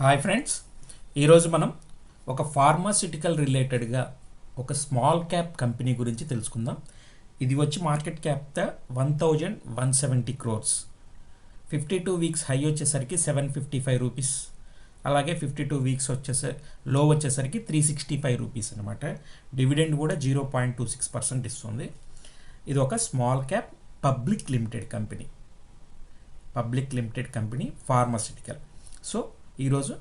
Hi friends. ఈరోజు మనం ఒక ఫార్మాసిటికల్ రిలేటెడ్గా ఒక స్మాల్ క్యాప్ కంపెనీ గురించి తెలుసుకుందాం. ఇది వచ్చి market cap one thousand one seventy crores fifty two weeks high వచ్చేసరికి సెవెన్ ఫిఫ్టీ ఫైవ్ రూపీస్ అలాగే ఫిఫ్టీ టూ వీక్స్ వచ్చేసరి లో వచ్చేసరికి త్రీ సిక్స్టీ ఫైవ్ రూపీస్ అనమాట డివిడెండ్ కూడా zero point two six percent ఇస్తుంది. ఇది ఒక small cap public limited company public limited company pharmaceutical so ఈరోజు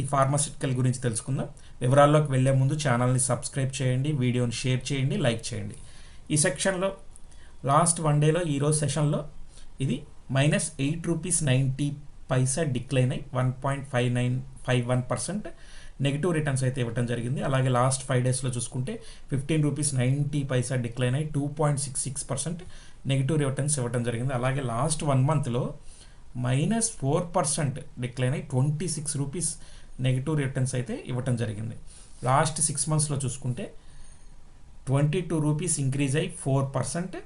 ఈ ఫార్మాసిటికల్ గురించి తెలుసుకుందాం. వివరాల్లోకి వెళ్ళే ముందు ఛానల్ని సబ్స్క్రైబ్ చేయండి వీడియోని షేర్ చేయండి లైక్ చేయండి. ఈ సెక్షన్లో లాస్ట్ వన్ డేలో ఈరోజు సెషన్లో ఇది minus eight rupees ninety paisa decline అయ్యి one point five nine five one percent negative returns అయితే ఇవ్వడం జరిగింది. అలాగే లాస్ట్ ఫైవ్ డేస్లో చూసుకుంటే fifteen rupees ninety paisa decline అయ్యి two point six six percent negative returns ఇవ్వడం జరిగింది. అలాగే లాస్ట్ వన్ మంత్లో మైనస్ ఫోర్ పర్సెంట్ డిక్లైన్ అయ్యి twenty six rupees negative returns అయితే ఇవ్వటం జరిగింది. లాస్ట్ సిక్స్ మంత్స్లో చూసుకుంటే ట్వంటీ టూ రూపీస్ ఇంక్రీజ్ అయ్యి ఫోర్ పర్సెంట్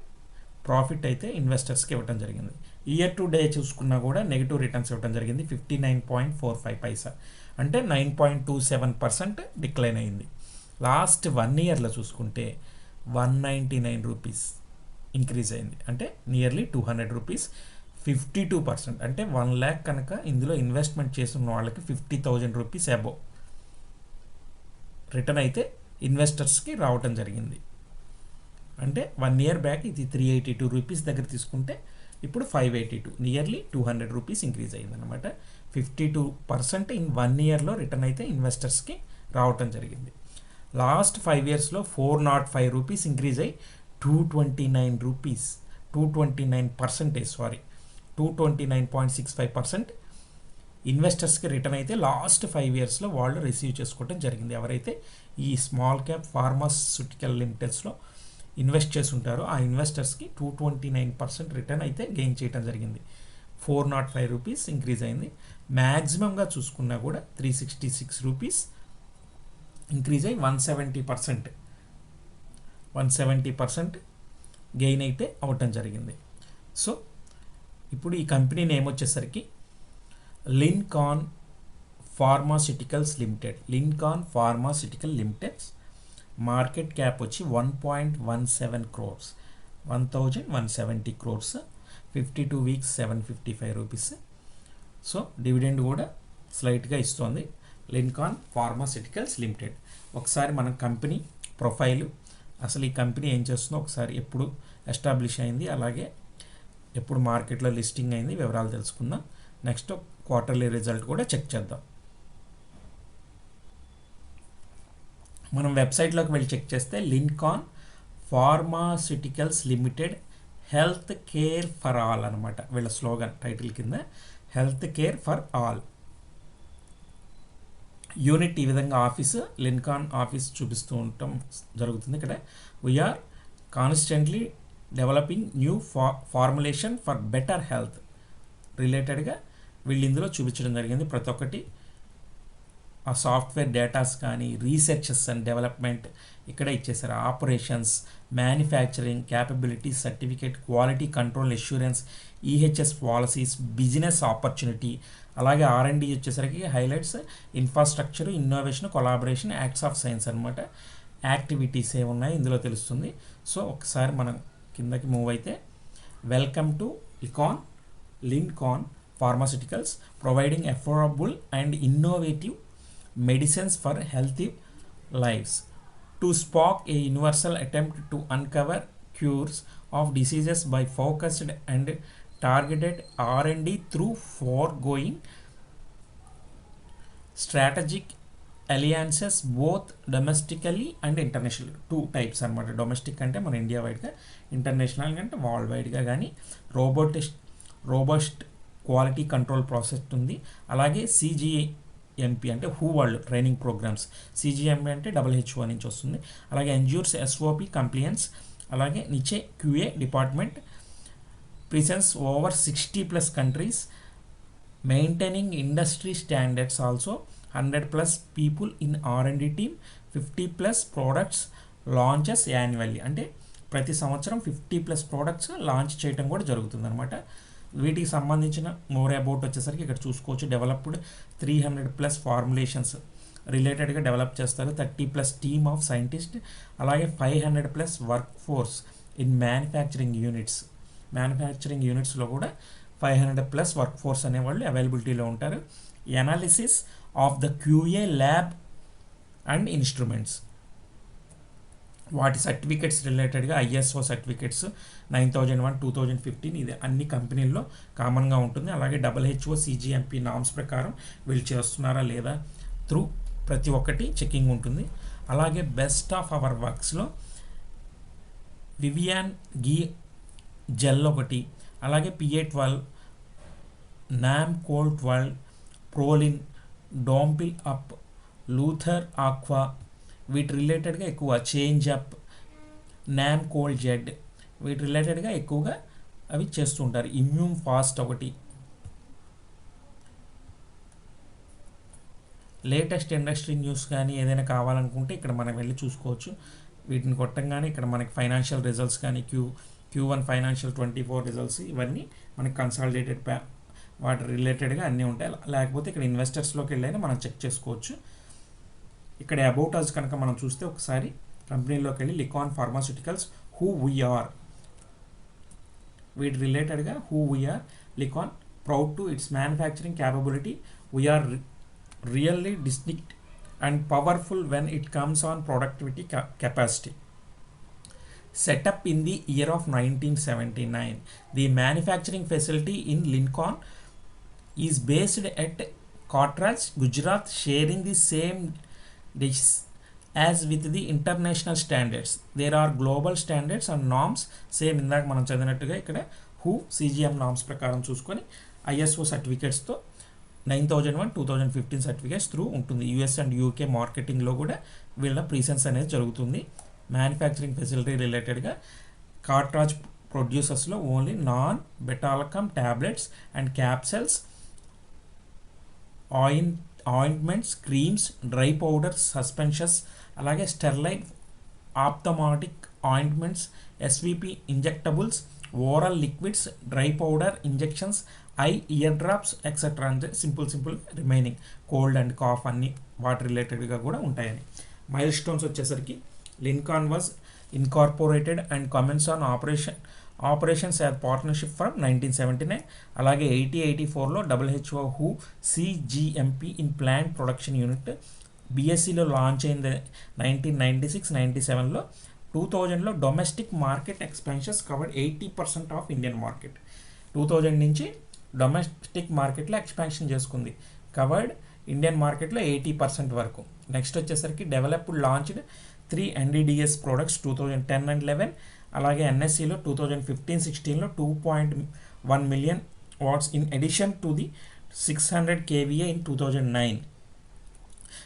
ప్రాఫిట్ అయితే ఇన్వెస్టర్స్కి ఇవ్వడం జరిగింది. ఇయర్ టు డే చూసుకున్నా కూడా నెగిటివ్ రిటర్న్స్ ఇవ్వడం జరిగింది. Fifty nine point four five paisa అంటే nine point two seven percent decline అయింది. లాస్ట్ వన్ ఇయర్లో చూసుకుంటే one ninety nine rupees increase అయింది. అంటే nearly two hundred rupees fifty two percent. అంటే వన్ ల్యాక్ కనుక ఇందులో ఇన్వెస్ట్మెంట్ చేస్తున్న వాళ్ళకి ఫిఫ్టీ థౌజండ్ రూపీస్ అబో రిటర్న్ అయితే ఇన్వెస్టర్స్కి రావటం జరిగింది. అంటే వన్ ఇయర్ బ్యాక్ ఇది త్రీ ఎయిటీ టూ రూపీస్ దగ్గర తీసుకుంటే ఇప్పుడు five eighty two nearly two hundred rupees increase అయిందనమాట fifty two percent in one ఇయర్లో రిటర్న్ అయితే ఇన్వెస్టర్స్కి రావటం జరిగింది. లాస్ట్ ఫైవ్ ఇయర్స్లో four nought five rupees increase అయ్యి two twenty nine rupees two twenty nine percentage sorry two twenty nine point six five percent. ఇన్వెస్టర్స్కి return అయితే last five ఇయర్స్లో వాళ్ళు రిసీవ్ చేసుకోవడం జరిగింది. ఎవరైతే ఈ స్మాల్ క్యాప్ ఫార్మాస్యూటికల్ లిమిటెడ్స్లో ఇన్వెస్ట్ చేసి ఉంటారో ఆ ఇన్వెస్టర్స్కి two twenty nine percent return అయితే గెయిన్ చేయడం జరిగింది. Four nought five rupees increase అయింది. మ్యాక్సిమంగా చూసుకున్నా కూడా three sixty six rupees increase అయ్యి one seventy percent. One seventy percent gain అయితే అవ్వటం జరిగింది. సో ఇప్పుడు ఈ కంపెనీ నేమ్ వచ్చేసరికి Lincoln pharmaceuticals limited Lincoln pharmaceutical limiteds market cap వచ్చి one point one seven crores one thousand one seventy crores fifty two weeks seven fifty five rupees so dividend కూడా స్లైట్గా ఇస్తోంది లిన్కాన్ ఫార్మాసిటికల్స్ లిమిటెడ్ ఒకసారి మన company profile అసలు ఈ company ఏం చేస్తుందో ఒకసారి ఎప్పుడు ఎస్టాబ్లిష్ అయింది. అలాగే ఎప్పుడు మార్కెట్లో లిస్టింగ్ అయింది వివరాలు తెలుసుకుందాం. నెక్స్ట్ క్వార్టర్లీ రిజల్ట్ కూడా చెక్ చేద్దాం. మనం వెబ్సైట్లోకి వెళ్ళి చెక్ చేస్తే Lincoln pharmaceuticals limited health care for all అనమాట వీళ్ళ స్లోగన్ టైటిల్ కింద health care for all. Unit ఈ విధంగా ఆఫీసు లిన్కాన్ ఆఫీస్ చూపిస్తూ ఉండటం జరుగుతుంది ఇక్కడ. We are constantly developing new ఫా ఫార్ములేషన్ ఫర్ బెటర్ హెల్త్ రిలేటెడ్గా వీళ్ళు ఇందులో చూపించడం జరిగింది. ప్రతి ఒక్కటి ఆ సాఫ్ట్వేర్ డేటాస్ కానీ రీసెర్చెస్ అండ్ డెవలప్మెంట్ ఇక్కడ ఇచ్చేసారు operations manufacturing capability certificate quality control assurance EHS policies business opportunity. అలాగే ఆర్ అండ్ వచ్చేసరికి highlights infrastructure innovation collaboration acts of science అనమాట యాక్టివిటీస్ ఏమున్నాయి ఇందులో తెలుస్తుంది. సో ఒకసారి మనం కిందకి మూవ్ అయితే welcome to Lincoln Lincoln pharmaceuticals providing affordable and innovative medicines for healthy lives to spark a universal attempt to uncover cures of diseases by focused and targeted r&d through foregoing strategic alliances both domestically and international two types అనమాట domestic అంటే మన India వైడ్గా international అంటే world వైడ్గా కానీ రోబోటిస్ట్ robust quality control process ఉంది. అలాగే సిజిఐ ఎంపీ అంటే హూ వాళ్ళు ట్రైనింగ్ ప్రోగ్రామ్స్. సిజిఎంపీ అంటే డబ్ల్యూహెచ్ఓ నుంచి వస్తుంది. అలాగే ఎన్జిఓర్స్ ఎస్ఓపి కంప్లియన్స్ అలాగే నిచే QA department presence over sixty plus countries maintaining industry standards also hundred plus people in R and D team fifty plus products launches annually. అంటే ప్రతి సంవత్సరం ఫిఫ్టీ ప్లస్ ప్రోడక్ట్స్ లాంచ్ చేయడం కూడా జరుగుతుంది అనమాట వీటికి సంబంధించిన మోర్ అబౌట్ వచ్చేసరికి ఇక్కడ చూసుకోవచ్చు. Developed three hundred plus formulations రిలేటెడ్గా డెవలప్ చేస్తారు. Thirty plus team of scientist అలాగే five hundred plus work force in manufacturing units. Manufacturing యూనిట్స్లో కూడా five hundred plus work force అనేవాళ్ళు అవైలబిలిటీలో ఉంటారు. Analysis of the QA lab and instruments. వాటి certificates రిలేటెడ్గా ISO certificates nine thousand one two thousand fifteen ఇది అన్ని కంపెనీల్లో కామన్గా ఉంటుంది. అలాగే డబల్ హెచ్ఓ సిజిఎంపి నామ్స్ ప్రకారం వీళ్ళు చేస్తున్నారా లేదా త్రూ ప్రతి ఒక్కటి చెకింగ్ ఉంటుంది. అలాగే బెస్ట్ ఆఫ్ అవర్ వర్క్స్లో వివియాన్ గీ జెల్ ఒకటి అలాగే పిఏ ట్వెల్వ్ నామ్ కోల్ ట్వెల్వ్ ప్రోలిన్ డాంపిల్ అప్ లూథర్ ఆక్వా వీటి రిలేటెడ్గా ఎక్కువ చేంజ్ అప్ నామ్ కోల్డ్ జెడ్ వీటి రిలేటెడ్గా ఎక్కువగా అవి చేస్తుంటారు. ఇమ్యూన్ ఫాస్ట్ ఒకటి. లేటెస్ట్ ఇండస్ట్రీ న్యూస్ కానీ ఏదైనా కావాలనుకుంటే ఇక్కడ మనం వెళ్ళి చూసుకోవచ్చు. వీటిని కొట్టంగానే ఇక్కడ మనకి ఫైనాన్షియల్ రిజల్ట్స్ కానీ Q Q one financial twenty four results ఇవన్నీ మనకి కన్సాలిడేటెడ్ వాటి రిలేటెడ్గా అన్నీ ఉంటాయి. లేకపోతే ఇక్కడ ఇన్వెస్టర్స్లోకి వెళ్ళైనా మనం చెక్ చేసుకోవచ్చు. ఇక్కడ అబౌట్ అస్ కనుక మనం చూస్తే ఒకసారి కంపెనీలోకి వెళ్ళి లికాన్ ఫార్మాస్యూటికల్స్ హూ వీఆర్ వీటి రిలేటెడ్గా who we are Lincoln proud to its manufacturing capability. We are really distinct and powerful when it comes on productivity capacity. Setup in the year of nineteen seventy nine. The manufacturing facility in Lincoln is based at Khatraj Gujarat sharing the same dish as with the international standards there are global standards and norms same ఇందాక మనం చదివినట్టుగా ఇక్కడ హూ CGM norms ప్రకారం చూసుకొని ISO సర్టిఫికేట్స్తో nine thousand one two thousand fifteen certificates through ఉంటుంది US and UK మార్కెటింగ్లో కూడా వీళ్ళ ప్రీసెన్స్ అనేది జరుగుతుంది మ్యానుఫ్యాక్చరింగ్ ఫెసిలిటీ రిలేటెడ్గా Khatraj ప్రొడ్యూసర్స్లో only non betalactam tablets and capsules ఆయిన్ ointments creams dry powders suspensions అలాగే sterile ophthalmic ointments SVP injectables oral liquids dry powder injections eye ear drops etcetera అంటే simple simple remaining cold and cough అన్ని వాటి రిలేటెడ్గా కూడా ఉంటాయని. Milestones వచ్చేసరికి Lincoln was incorporated and comments on operation operations as partnership from nineteen seventy nine అలాగే eighty eighty ఫోర్లో WHO who CGMP in plant production unit. బీఎస్సీలో launch అయింది nineteen ninety six ninety సెవెన్లో. టూ థౌజండ్లో domestic market expansions covered eighty percent of Indian market. Two thousand నుంచి domestic మార్కెట్లో expansion చేసుకుంది. Covered Indian మార్కెట్లో eighty percent వరకు. Next వచ్చేసరికి developed launched three NDDS products two thousand ten and eleven. అలాగే ఎన్ఎస్సిలో టూ థౌజండ్ ఫిఫ్టీన్ సిక్స్టీన్లో two point one million watts in edition to the six hundred KVA in two thousand nine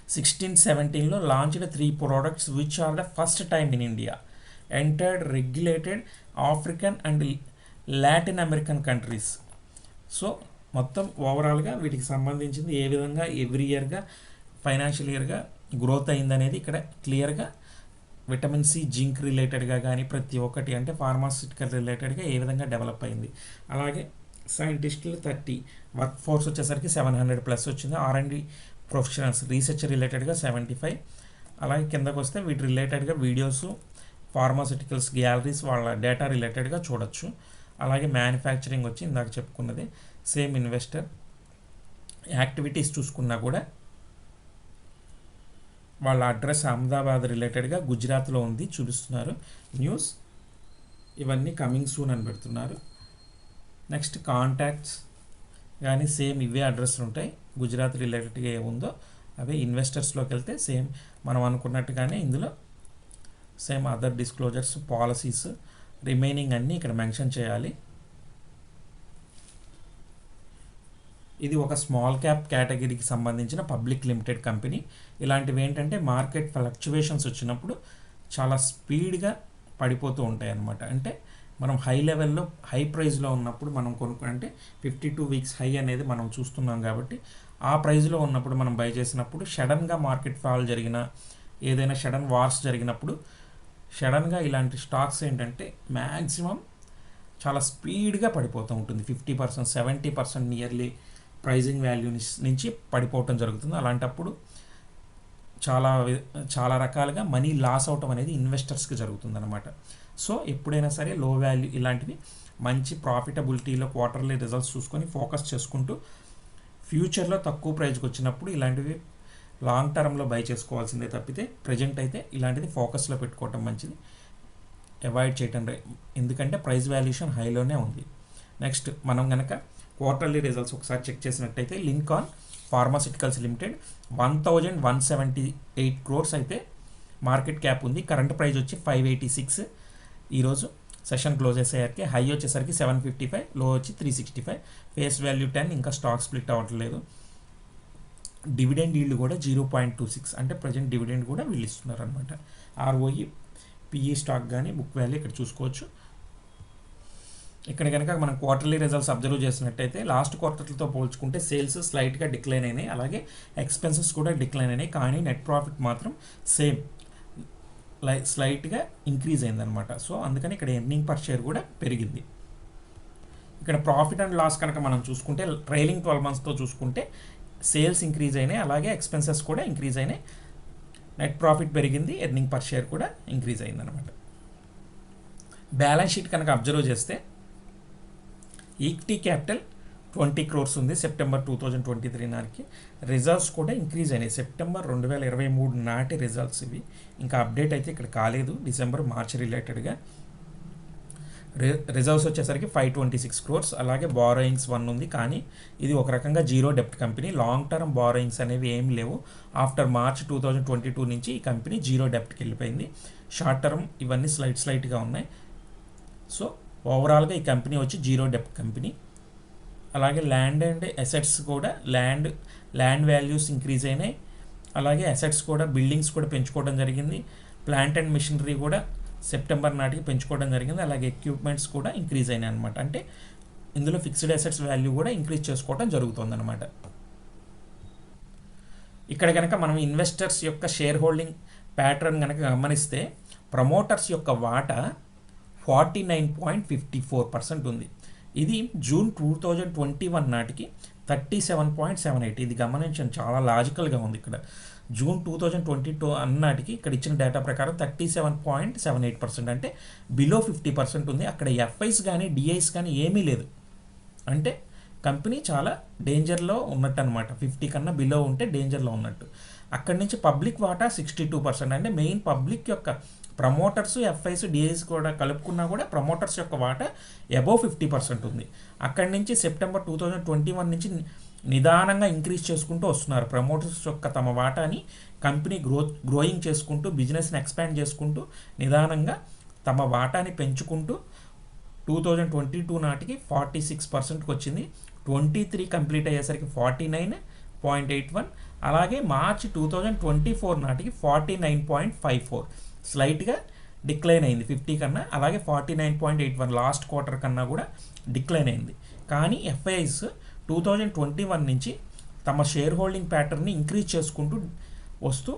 sixteen సెవెంటీన్లో launched three products which are the first time in India entered regulated African and Latin American countries so మొత్తం ఓవరాల్గా వీటికి సంబంధించింది ఏ విధంగా every ఇయర్గా financial ఇయర్గా growth అయిందనేది ఇక్కడ క్లియర్గా విటమిన్ సి జింక్ రిలేటెడ్గా కానీ ప్రతి ఒక్కటి అంటే ఫార్మాసిటికల్ రిలేటెడ్గా ఏ విధంగా డెవలప్ అయింది. అలాగే సైంటిస్టులు థర్టీ వర్క్ ఫోర్స్ వచ్చేసరికి సెవెన్ హండ్రెడ్ ప్లస్ వచ్చింది. ఆర్ అండ్ ప్రొఫెషనల్స్ రీసెర్చ్ రిలేటెడ్గా సెవెంటీ ఫైవ్. అలాగే కిందకు వస్తే వీటి రిలేటెడ్గా వీడియోస్ ఫార్మాసిటికల్స్ గ్యాలరీస్ వాళ్ళ డేటా రిలేటెడ్గా చూడొచ్చు. అలాగే మ్యానుఫ్యాక్చరింగ్ వచ్చి ఇందాక చెప్పుకున్నది సేమ్ ఇన్వెస్టర్ యాక్టివిటీస్ చూసుకున్నా కూడా వాళ్ళ అడ్రస్ అహ్మదాబాద్ రిలేటెడ్గా గుజరాత్లో ఉంది చూపిస్తున్నారు. న్యూస్ ఇవన్నీ కమింగ్ సూన్ అని పెడుతున్నారు. నెక్స్ట్ కాంటాక్ట్స్ కానీ సేమ్ ఇవే అడ్రస్లు ఉంటాయి. గుజరాత్ రిలేటెడ్గా ఏముందో అవే ఇన్వెస్టర్స్లోకి వెళ్తే సేమ్ మనం అనుకున్నట్టుగానే ఇందులో same other disclosures policies remaining అన్నీ ఇక్కడ మెన్షన్ చేయాలి. ఇది ఒక స్మాల్ క్యాప్ కేటగిరీకి సంబంధించిన పబ్లిక్ లిమిటెడ్ కంపెనీ. ఇలాంటివి ఏంటంటే మార్కెట్ ఫ్లక్చువేషన్స్ వచ్చినప్పుడు చాలా స్పీడ్గా పడిపోతూ ఉంటాయి అన్నమాట అంటే మనం హై లెవెల్లో హై ప్రైస్లో ఉన్నప్పుడు మనం కొనుక్కుంటే ఫిఫ్టీ టూ వీక్స్ హై అనేది మనం చూస్తున్నాం కాబట్టి ఆ ప్రైస్లో ఉన్నప్పుడు మనం బై చేసినప్పుడు సడన్గా మార్కెట్ ఫాల్ జరిగిన ఏదైనా సడన్ వార్స్ జరిగినప్పుడు సడన్గా ఇలాంటి స్టాక్స్ ఏంటంటే మ్యాక్సిమం చాలా స్పీడ్గా పడిపోతూ ఉంటుంది. Fifty percent seventy percent nearly pricing value నుంచి పడిపోవటం జరుగుతుంది. అలాంటప్పుడు చాలా చాలా రకాలుగా మనీ లాస్ అవటం అనేది ఇన్వెస్టర్స్కి జరుగుతుంది అనమాట సో ఎప్పుడైనా సరే లో వాల్యూ ఇలాంటివి మంచి ప్రాఫిటబిలిటీలో క్వార్టర్లీ రిజల్ట్స్ చూసుకొని ఫోకస్ చేసుకుంటూ ఫ్యూచర్లో తక్కువ ప్రైజ్కి వచ్చినప్పుడు ఇలాంటివి లాంగ్ టర్మ్లో బై చేసుకోవాల్సిందే తప్పితే ప్రజెంట్ అయితే ఇలాంటిది ఫోకస్లో పెట్టుకోవటం మంచిది. అవాయిడ్ చేయటం ఎందుకంటే ప్రైస్ వాల్యుయేషన్ హైలోనే ఉంది. నెక్స్ట్ మనం కనుక క్వార్టర్లీ రిజల్ట్స్ ఒకసారి చెక్ చేసినట్టయితే Lincoln pharmaceuticals limited one thousand one seventy eight crores అయితే మార్కెట్ క్యాప్ ఉంది. కరెంట్ ప్రైస్ వచ్చి ఫైవ్ ఎయిటీ సిక్స్ ఈరోజు సెషన్ క్లోజ్ అయ్యేసరికి హై వచ్చేసరికి సెవెన్ ఫిఫ్టీ ఫైవ్లో వచ్చి three sixty five face value ten ఇంకా స్టాక్ స్ప్లిట్ అవ్వట్లేదు. డివిడెండ్ ఈల్డ్ కూడా జీరో పాయింట్ టూ సిక్స్ అంటే ప్రజెంట్ డివిడెండ్ కూడా వీళ్ళు ఇస్తున్నారు అనమాట ఆర్ఓఈ పిఈ స్టాక్ కానీ బుక్ వాల్యూ ఇక్కడ చూసుకోవచ్చు. ఇక్కడ కనుక మనం క్వార్టర్లీ రిజల్ట్స్ అబ్జర్వ్ చేసినట్టయితే లాస్ట్ క్వార్టర్లతో పోల్చుకుంటే సేల్స్ స్లైట్గా డిక్లైన్ అయినాయి. అలాగే ఎక్స్పెన్సెస్ కూడా డిక్లైన్ అయినాయి. కానీ నెట్ ప్రాఫిట్ మాత్రం సేమ్ లై స్లైట్గా ఇంక్రీజ్ అయిందనమాట సో అందుకని ఇక్కడ ఎర్నింగ్ పర్ షేర్ కూడా పెరిగింది. ఇక్కడ ప్రాఫిట్ అండ్ లాస్ కనుక మనం చూసుకుంటే ట్రైలింగ్ ట్వెల్వ్ మంత్స్తో చూసుకుంటే సేల్స్ ఇంక్రీజ్ అయినాయి. అలాగే ఎక్స్పెన్సెస్ కూడా ఇంక్రీజ్ అయినాయి. నెట్ ప్రాఫిట్ పెరిగింది. ఎర్నింగ్ పర్ షేర్ కూడా ఇంక్రీజ్ అయిందనమాట బ్యాలెన్స్ షీట్ కనుక అబ్జర్వ్ చేస్తే ఈక్విటీ క్యాపిటల్ ట్వంటీ క్రోర్స్ ఉంది September two thousand twenty three నాటికి. రిజల్ట్స్ కూడా ఇంక్రీజ్ అయినాయి. సెప్టెంబర్ రెండు వేల ఇరవై మూడు నాటి రిజల్ట్స్ ఇవి. ఇంకా అప్డేట్ అయితే ఇక్కడ కాలేదు. డిసెంబర్ మార్చ్ రిలేటెడ్గా. రిజర్వ్స్ వచ్చేసరికి ఫైవ్ ట్వంటీ సిక్స్ క్రోర్స్. అలాగే బారోయింగ్స్ వన్ ఉంది. కానీ ఇది ఒక రకంగా జీరో డెప్ట్ కంపెనీ. లాంగ్ టర్మ్ బారోయింగ్స్ అనేవి ఏం లేవు. After March two thousand twenty two నుంచి ఈ కంపెనీ జీరో డెప్ట్కి వెళ్ళిపోయింది. షార్ట్ టర్మ్ ఇవన్నీ స్లైట్ స్లైట్గా ఉన్నాయి. సో ఓవరాల్గా ఈ కంపెనీ వచ్చి జీరో డెప్ కంపెనీ అలాగే ల్యాండ్ అండ్ అసెట్స్ కూడా ల్యాండ్ ల్యాండ్ వాల్యూస్ ఇంక్రీజ్ అయినాయి. అలాగే అసెట్స్ కూడా బిల్డింగ్స్ కూడా పెంచుకోవడం జరిగింది. ప్లాంట్ అండ్ మిషనరీ కూడా సెప్టెంబర్ నాటికి పెంచుకోవడం జరిగింది. అలాగే ఎక్విప్మెంట్స్ కూడా ఇంక్రీజ్ అయినాయి అనమాట అంటే ఇందులో ఫిక్స్డ్ అసెట్స్ వాల్యూ కూడా ఇంక్రీజ్ చేసుకోవడం జరుగుతుందన్నమాట. ఇక్కడ కనుక మనం ఇన్వెస్టర్స్ యొక్క షేర్ హోల్డింగ్ ప్యాటర్న్ కనుక గమనిస్తే ప్రమోటర్స్ యొక్క వాటా forty nine point fifty four percent ఉంది. ఇది June two thousand twenty one నాటికి thirty seven point seven eight. ఇది గమనించండి చాలా లాజికల్గా ఉంది ఇక్కడ. June two thousand twenty two అన్నాటికి ఇక్కడ ఇచ్చిన డేటా ప్రకారం thirty seven point seven eight percent అంటే బిలో ఫిఫ్టీ పర్సెంట్ ఉంది. అక్కడ ఎఫ్ఐస్ కానీ డిఐస్ కానీ ఏమీ లేదు. అంటే కంపెనీ చాలా డేంజర్లో ఉన్నట్టు అనమాట ఫిఫ్టీ కన్నా బిలో ఉంటే డేంజర్లో ఉన్నట్టు. అక్కడి నుంచి పబ్లిక్ వాటా సిక్స్టీ టూ పర్సెంట్. అంటే మెయిన్ పబ్లిక్ యొక్క ప్రమోటర్స్ ఎఫ్ఐస్ డిఐస్ కూడా కలుపుకున్నా కూడా ప్రమోటర్స్ యొక్క వాటా అబోవ్ ఫిఫ్టీ పర్సెంట్ ఉంది. అక్కడి నుంచి September two thousand twenty one నుంచి నిదానంగా ఇంక్రీజ్ చేసుకుంటూ వస్తున్నారు. ప్రమోటర్స్ యొక్క తమ వాటాని కంపెనీ గ్రోత్ గ్రోయింగ్ చేసుకుంటూ బిజినెస్ని ఎక్స్పాండ్ చేసుకుంటూ నిదానంగా తమ వాటాని పెంచుకుంటూ టూ థౌజండ్ ట్వంటీ టూ నాటికి ఫార్టీ సిక్స్ పర్సెంట్కి వచ్చింది. ట్వంటీ త్రీ కంప్లీట్ అయ్యేసరికి forty nine point eight one అలాగే March two thousand twenty four నాటికి forty nine point five four స్లైట్గా decline అయింది ఫిఫ్టీ కన్నా అలాగే forty nine point eight one last quarter కన్నా కూడా డిక్లైన్ అయింది. కానీ FIs two thousand twenty one నుంచి తమ షేర్ హోల్డింగ్ ప్యాటర్న్ని ఇంక్రీజ్ చేసుకుంటూ వస్తూ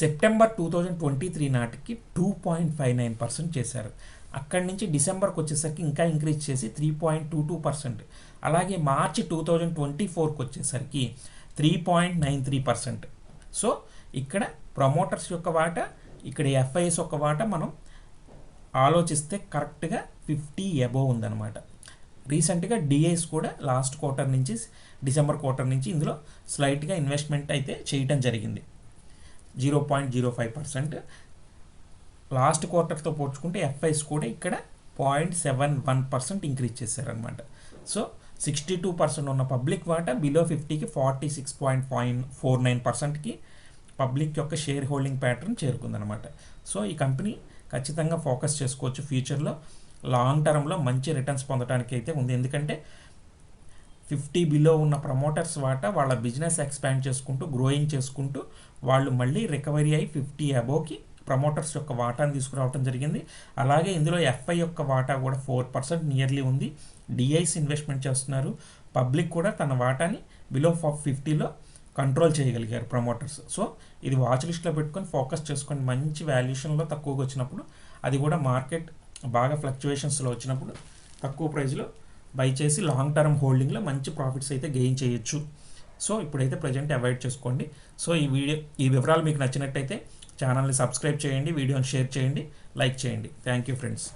September two thousand twenty three నాటికి two point five nine percent చేశారు. అక్కడి నుంచి డిసెంబర్కి వచ్చేసరికి ఇంకా ఇంక్రీజ్ చేసి three point two two percent అలాగే మార్చి టూ థౌజండ్ ట్వంటీ ఫోర్కి వచ్చేసరికి three point nine three percent. So ఇక్కడ ప్రమోటర్స్ యొక్క వాటా ఇక్కడ ఎఫ్ఐఎస్ యొక్క వాటా మనం ఆలోచిస్తే కరెక్ట్గా ఫిఫ్టీ అబోవ్ ఉందన్నమాట. రీసెంట్గా డిఐస్ కూడా లాస్ట్ క్వార్టర్ నుంచి డిసెంబర్ క్వార్టర్ నుంచి ఇందులో స్లైట్గా ఇన్వెస్ట్మెంట్ అయితే చేయటం జరిగింది. Zero point zero five percent. Last క్వార్టర్తో పోల్చుకుంటే ఎఫ్ఐస్ కూడా ఇక్కడ point seven one percent increase చేశారనమాట సో సిక్స్టీ టూ పర్సెంట్ ఉన్న పబ్లిక్ వాటా బిలో ఫిఫ్టీకి forty six point point four nine పర్సెంట్కి పబ్లిక్ యొక్క షేర్ హోల్డింగ్ ప్యాటర్న్ చేరుకుందనమాట సో ఈ కంపెనీ ఖచ్చితంగా ఫోకస్ చేసుకోవచ్చు ఫ్యూచర్లో లాంగ్ టర్మ్లో మంచి రిటర్న్స్ పొందడానికి అయితే ఉంది. ఎందుకంటే ఫిఫ్టీ బిలో ఉన్న ప్రమోటర్స్ వాటా వాళ్ళ బిజినెస్ ఎక్స్పాండ్ చేసుకుంటూ గ్రోయింగ్ చేసుకుంటూ వాళ్ళు మళ్ళీ రికవరీ అయ్యి ఫిఫ్టీ అబోవ్కి ప్రమోటర్స్ యొక్క వాటాను తీసుకురావడం జరిగింది. అలాగే ఇందులో ఎఫ్ఐ యొక్క వాటా కూడా ఫోర్ పర్సెంట్ నియర్లీ ఉంది. డిఐస్ ఇన్వెస్ట్మెంట్ చేస్తున్నారు. పబ్లిక్ కూడా తన వాటాని బిలో ఫిఫ్టీలో కంట్రోల్ చేయగలిగారు ప్రమోటర్స్ సో ఇది వాచ్ లిస్ట్లో పెట్టుకొని ఫోకస్ చేసుకొని మంచి వాల్యుయేషన్లో తక్కువగా వచ్చినప్పుడు అది కూడా మార్కెట్ బాగా ఫ్లక్చువేషన్స్లో వచ్చినప్పుడు తక్కువ ప్రైస్లో బై చేసి లాంగ్ టర్మ్ హోల్డింగ్లో మంచి ప్రాఫిట్స్ అయితే గెయిన్ చేయొచ్చు. సో ఇప్పుడైతే ప్రజెంట్ అవాయిడ్ చేసుకోండి. సో ఈ వీడియో ఈ వివరాలు మీకు నచ్చినట్టయితే ఛానల్ని సబ్స్క్రైబ్ చేయండి వీడియోని షేర్ చేయండి లైక్ చేయండి. Thank you friends